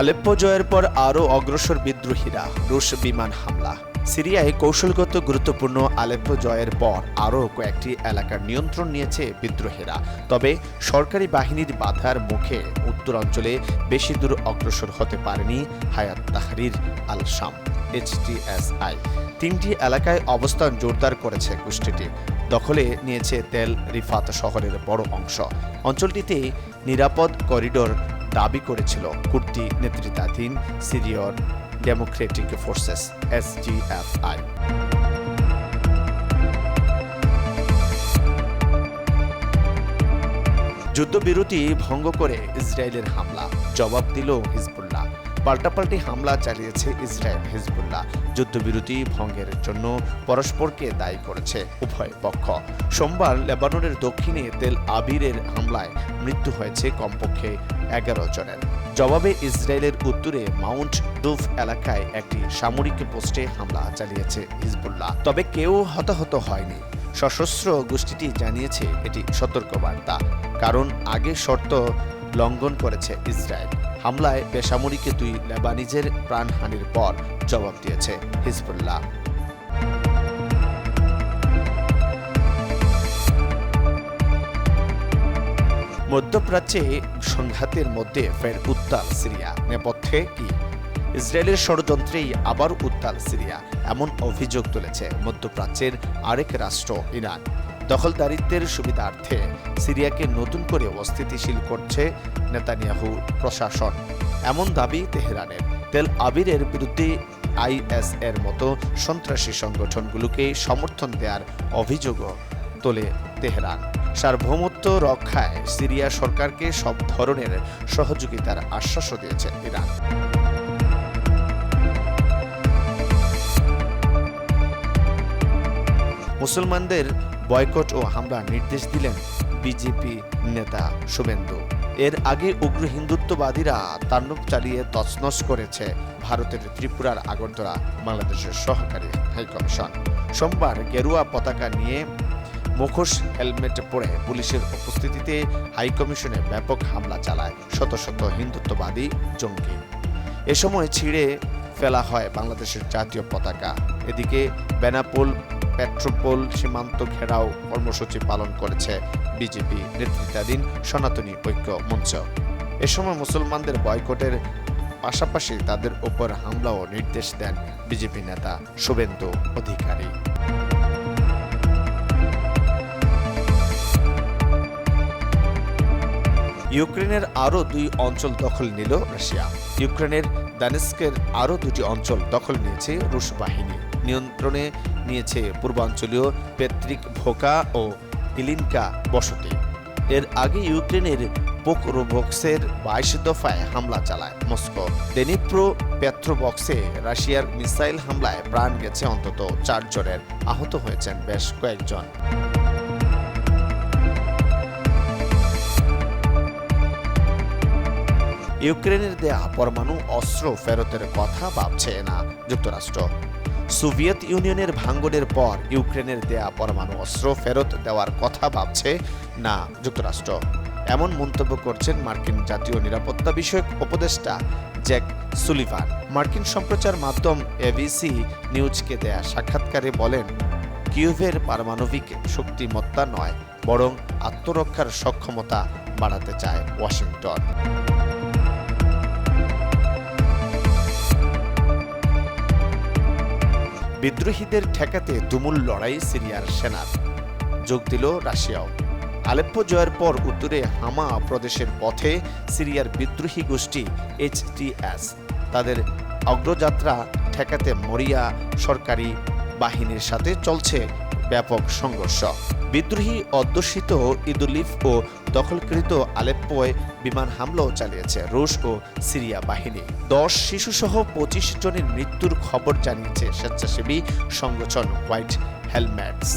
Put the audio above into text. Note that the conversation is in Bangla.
আলেপ্পো জয়ের পর আরও অগ্রসর বিদ্রোহীরা রুশ বিমান হামলা। সিরিয়ায় কৌশলগত গুরুত্বপূর্ণ আলেপ্পো জয়ের পর আরও কয়েকটি এলাকার নিয়ন্ত্রণ নিয়েছে বিদ্রোহীরা। তবে সরকারি বাহিনীর বাধার মুখে উত্তরাঞ্চলে বেশি দূর অগ্রসর হতে পারেনি হায়াত তাহরির আল শাম এইচটিএসআই তিনটি এলাকায় অবস্থান জোরদার করেছে গোষ্ঠীটি দখলে নিয়েছে তেল রিফাত শহরের বড় অংশ। অঞ্চলটিতে নিরাপদ করিডোর দাবি করেছিল কুর্দি নেতৃত্বাধীন সিরিয়র ডেমোক্রেটিক ফোর্সেস এসডিএফআই। যুদ্ধবিরতি ভঙ্গ করে ইসরায়েলের হামলা, জবাব দিল হিজবুল্লাহ। পাল্টাপাল্টি হামলা চালিয়েছে ইসরায়েল হিজবুল্লাহ। যুদ্ধবিরতি ভঙ্গের জন্য পরস্পরকে দায়ী করেছে উভয় পক্ষ। সোমবার লেবাননের দক্ষিণে তেল আবিরের হামলায় মৃত্যু হয়েছে কমপক্ষে এগারো জনের। জবাবে ইসরায়েলের উত্তরে মাউন্ট ডুফ এলাকায় একটি সামরিক পোস্টে হামলা চালিয়েছে হিজবুল্লাহ। তবে কেউ হতাহত হয়নি। সশস্ত্র গোষ্ঠীটি জানিয়েছে এটি সতর্কবার্তা। কারণ আগে শর্ত লঙ্ঘন করেছে ইসরায়েল। হামলায় বেসামরিক দুই লেবানিজের প্রাণহানির পর জবাব দিয়েছে হিজবুল্লাহ। মধ্যপ্রাচ্যে সংঘাতের মধ্যে ফের উত্তাল সিরিয়া, নেপথ্যে কি? ইসরায়েলের ষড়যন্ত্রেই আবার উত্তাল সিরিয়া, এমন অভিযোগ তুলেছে মধ্যপ্রাচ্যের আরেক রাষ্ট্র ইরান। দখলদারিত্বের সুবিধার্থে সিরিয়াকে নতুন করে অস্থিতিশীল করছে নেতানিয়াহু প্রশাসন। এমন দাবি তেহরানের। তেল আবিরের বিরুদ্ধে আইএস এর মতো সন্ত্রাসী সংগঠনগুলোকে সমর্থন দেওয়ার অভিযোগও তোলে তেহরান। সার্বভৌমত্ব রক্ষায় সিরিয়া সরকারকে সব ধরনের সহযোগিতার আশ্বাসও দিয়েছে ইরান। মুসলমানদের বয়কট ও হামলার নির্দেশ দিলেন বিজেপি নেতা শুভেন্দু। এর আগে উগ্র হিন্দুত্ববাদীরা তাণ্ডব চালিয়ে তছনছ করেছে ভারতের ত্রিপুরার আগরতলা, বাংলাদেশের সহকারী হাইকমিশন। সোমবার গেরুয়া পতাকা নিয়ে মুখোশ হেলমেট পরে পুলিশের উপস্থিতিতে হাইকমিশনে ব্যাপক হামলা চালায় শত শত হিন্দুত্ববাদী জঙ্গি। এ সময় ছিঁড়ে ফেলা হয় বাংলাদেশের জাতীয় পতাকা। এদিকে বেনাপোল পেট্রোপোল সীমান্ত ঘেরাও কর্মসূচি পালন করেছে বিজেপি নেতৃত্বাধীন সনাতনী ঐক্য মঞ্চ। এ সময় মুসলমানদের বয়কটের পাশাপাশি তাদের উপর হামলাও নির্দেশ দেন বিজেপি নেতা শুভেন্দু অধিকারী। ইউক্রেনের আরও দুই অঞ্চল দখল নিল রাশিয়া। ইউক্রেনের দানেস্কের আরও দুটি অঞ্চল দখল নিয়েছে রুশ বাহিনী। নিয়ন্ত্রণে নিয়েছে পূর্বাঞ্চলীয় পেত্রিক ভোকা ও ইলিনকা বসতি। এর আগে ইউক্রেনের পোকরোবক্সের বাইশ দফায় হামলা চালায় মস্কো। দেনিপ্রো পেট্রোবক্সে রাশিয়ার মিসাইল হামলায় প্রাণ গেছে অন্তত চারজনের আহত হয়েছেন বেশ কয়েকজন। ইউক্রেনের দেয়া পরমাণু অস্ত্র ফেরতের কথা ভাবছে না যুক্তরাষ্ট্র। সোভিয়েত ইউনিয়নের ভাঙ্গনের পর ইউক্রেনের দেয়া পরমাণু অস্ত্র ফেরত দেওয়ার কথা ভাবছে না যুক্তরাষ্ট্র। এমন মন্তব্য করছেন মার্কিন জাতীয় নিরাপত্তা বিষয়ক উপদেষ্টা জ্যাক সুলিভান মার্কিন সম্প্রচার মাধ্যম এবিসি নিউজকে দেয়া সাক্ষাৎকারে বলেন কিউভের পারমাণবিক শক্তিমত্তা নয়, বরং আত্মরক্ষার সক্ষমতা বাড়াতে চায় ওয়াশিংটন। বিদ্রোহীদের ঠেকাতে তুমুল লড়াই সিরিয়ার সেনার। যোগ দিল রাশিয়াও। আলেপ্পো জয়ের পর উত্তরে হামা প্রদেশের পথে সিরিয়ার বিদ্রোহী গোষ্ঠী এইচটিএস তাদের অগ্রযাত্রা ঠেকাতে মরিয়া সরকারি বাহিনীর সাথে চলছে ব্যাপক সংঘর্ষ। বিদ্রোহী, অধ্যুষিত ইদুলিফ ও দখলকৃত আলেপ্পোয় বিমান হামলাও চালিয়েছে রুশ ও সিরিয়া বাহিনী। দশ শিশুসহ পঁচিশ জনের মৃত্যুর খবর জানিয়েছে স্বেচ্ছাসেবী সংগঠন হোয়াইট হেলমেটস।